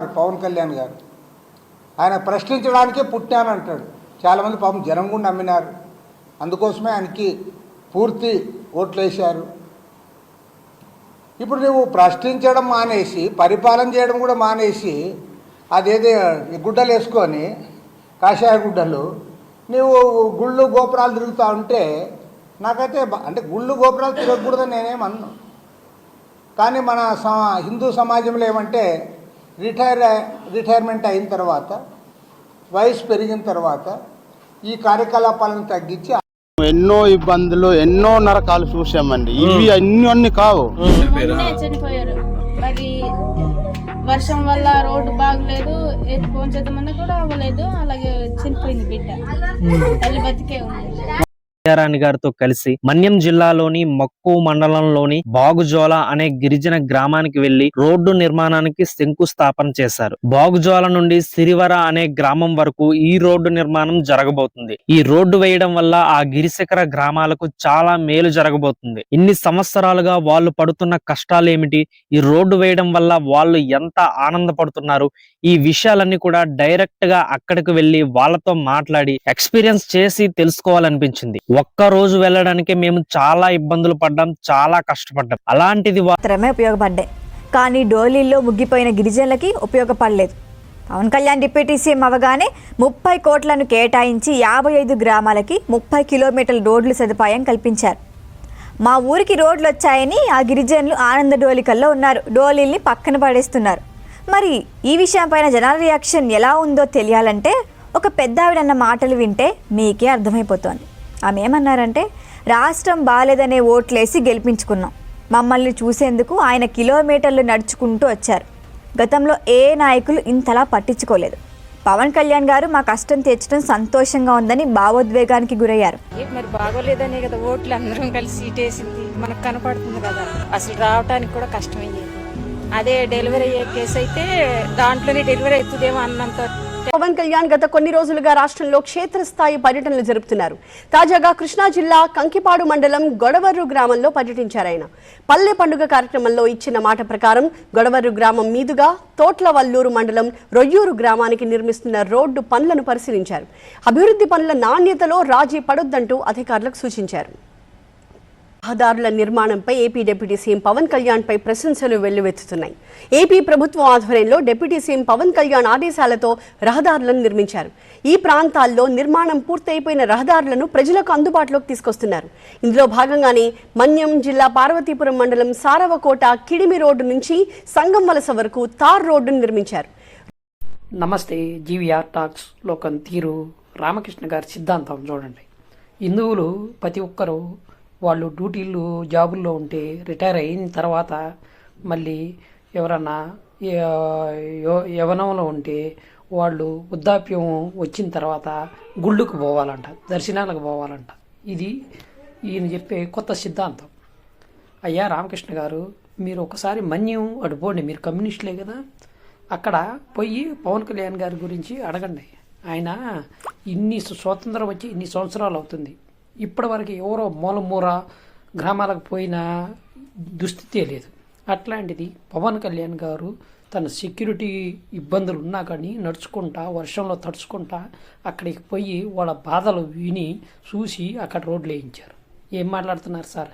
పవన్ కళ్యాణ్ గారు. ఆయన ప్రశ్నించడానికే పుట్టానంటాడు చాలామంది పాపం జనం కూడా నమ్మినారు. అందుకోసమే ఆయనకి పూర్తి ఓట్లు వేశారు ఇప్పుడు నువ్వు ప్రశ్నించడం మానేసి పరిపాలన చేయడం కూడా మానేసి అదేదో ఈ గుడ్డలు వేసుకొని కాషాయ గుడ్డలు నువ్వు గుళ్ళు గోపురాలు తిరుగుతూ ఉంటే నాకైతే అంటే గుళ్ళు గోపురాలు తిరగకూడదని నేనేం కానీ మన సమ హిందూ సమాజంలో ఏమంటే రిటైర్ రిటైర్మెంట్ అయిన తర్వాత వయసు పెరిగిన తర్వాత ఈ కార్యకలాపాలను తగ్గించి ఎన్నో ఇబ్బందులు ఎన్నో నరకాలు చూసామండి. ఇవి అన్ని అన్ని కావు. వర్షం వల్ల రోడ్డు బాగలేదు ఫోన్ చేద్దామన్నా కూడా అవ్వలేదు అలాగే చనిపోయింది బిడ్డ. తల్లి బతికే ఉంది. రాణి గారితో కలిసి మన్యం జిల్లాలోని మక్కు మండలంలోని బాగుజోల అనే గిరిజన గ్రామానికి వెళ్ళి రోడ్డు నిర్మాణానికి శంకుస్థాపన చేశారు. బాగుజోల నుండి సిరివర అనే గ్రామం వరకు ఈ రోడ్డు నిర్మాణం జరగబోతుంది. ఈ రోడ్డు వేయడం వల్ల ఆ గిరిశిఖర గ్రామాలకు చాలా మేలు జరగబోతుంది. ఇన్ని సంవత్సరాలుగా వాళ్ళు పడుతున్న కష్టాలు ఏమిటి? ఈ రోడ్డు వేయడం వల్ల వాళ్ళు ఎంత ఆనందపడుతున్నారు? ఈ విషయాలన్నీ కూడా డైరెక్ట్గా అక్కడికి వెళ్ళి వాళ్ళతో మాట్లాడి ఎక్స్పీరియన్స్ చేసి తెలుసుకోవాలనిపించింది. ఒక్క రోజు వెళ్ళడానికి మేము చాలా ఇబ్బందులు పడ్డాం చాలా కష్టపడ్డాం. అలాంటిది మాత్రమే ఉపయోగపడ్డాయి కానీ డోలీల్లో ముగ్గిపోయిన గిరిజనులకి ఉపయోగపడలేదు. పవన్ కళ్యాణ్ డిప్యూటీ సీఎం అవగానే ముప్పై కోట్లను కేటాయించి యాభై ఐదు గ్రామాలకి ముప్పై కిలోమీటర్ల రోడ్లు సదుపాయం కల్పించారు. మా ఊరికి రోడ్లు వచ్చాయని ఆ గిరిజనులు ఆనంద డోలికల్లో ఉన్నారు. డోలీల్ని పక్కన పడేస్తున్నారు. మరి ఈ విషయంపైన జనాల రియాక్షన్ ఎలా ఉందో తెలియాలంటే ఒక పెద్దావిడన్న మాటలు వింటే మీకే అర్థమైపోతోంది. ఆమె ఏమన్నారంటే రాష్ట్రం బాలేదనే ఓట్లేసి గెలిపించుకున్నాం. మమ్మల్ని చూసేందుకు ఆయన కిలోమీటర్లు నడుచుకుంటూ వచ్చారు. గతంలో ఏ నాయకులు ఇంతలా పట్టించుకోలేదు. పవన్ కళ్యాణ్ గారు మా కష్టం తీర్చడం సంతోషంగా ఉందని భావోద్వేగానికి గురయ్యారు. మరి బాగోలేదనే కదా ఓట్లు అందరం కలిసి సీటేసింది. మనకు కనపడుతుంది కదా. అసలు రావటానికి కూడా కష్టమయ్యేది అదే డెలివరీ అయ్యే కేసు అయితే దాంట్లోనే డెలివరీ అవుతుందేమో అన్నంత పవన్ కళ్యాణ్ గత కొన్ని రోజులుగా రాష్ట్రంలో క్షేత్రస్థాయి పర్యటనలు జరుపుతున్నారు. తాజాగా కృష్ణా జిల్లా కంకిపాడు మండలం గొడవర్రు గ్రామంలో పర్యటించారు ఆయన. పల్లె పండుగ కార్యక్రమంలో ఇచ్చిన మాట ప్రకారం గొడవర్రు గ్రామం మీదుగా తోట్లవల్లూరు మండలం రొయ్యూరు గ్రామానికి నిర్మిస్తున్న రోడ్డు పనులను పరిశీలించారు. అభివృద్ధి పనుల నాణ్యతలో రాజీ పడొద్దంటూ అధికారులకు సూచించారు. రహదారుల నిర్మాణంపై AP deputy CM Pawan Kalyan పై ప్రశంసలు వెల్లువెత్తుతున్నాయి. ఏపీ ప్రభుత్వం ఆధ్వర్యంలో డిప్యూటీ సీఎం పవన్ కళ్యాణ్ ఆదేశాలతో రహదారులను నిర్మించారు. ఈ ప్రాంతాల్లో నిర్మాణం పూర్తయిపోయిన రహదారులను ప్రజలకు అందుబాటులోకి తీసుకొస్తున్నారు. ఇందులో భాగంగానే మన్యం జిల్లా పార్వతీపురం మండలం సారవకోట కిడిమి రోడ్డు నుంచి సంగం వలస వరకు తార్ రోడ్డును నిర్మించారు. నమస్తే జీవీఆర్ టాక్స్ లోకం తీరు రామకృష్ణ గారి సిద్ధాంతం చూడండి. హిందువులు ప్రతి ఒక్కరూ వాళ్ళు డ్యూటీలు జాబుల్లో ఉంటే రిటైర్ అయిన తర్వాత మళ్ళీ ఎవరన్నా యవనంలో ఉంటే వాళ్ళు వృద్ధాప్యం వచ్చిన తర్వాత గుళ్ళుకు పోవాలంట దర్శనాలకు పోవాలంట. ఇది ఈయన చెప్పే కొత్త సిద్ధాంతం. అయ్యా రామకృష్ణ గారు మీరు ఒకసారి మన్యం అడుపోండి మీరు కమ్యూనిస్టులే కదా. అక్కడ పోయి పవన్ కళ్యాణ్ గారి గురించి అడగండి. ఆయన ఇన్ని స్వాతంత్రం వచ్చి ఇన్ని సంవత్సరాలు అవుతుంది. ఇప్పటివరకు ఎవరో మూలమూర గ్రామాలకు పోయిన దుస్థితే లేదు. అట్లాంటిది పవన్ కళ్యాణ్ గారు తన సెక్యూరిటీ ఇబ్బందులు ఉన్నా కానీ నడుచుకుంటా వర్షంలో తడుచుకుంటా అక్కడికి పోయి వాళ్ళ బాధలు విని చూసి అక్కడ రోడ్లు వేయించారు. ఏం మాట్లాడుతున్నారు సార్?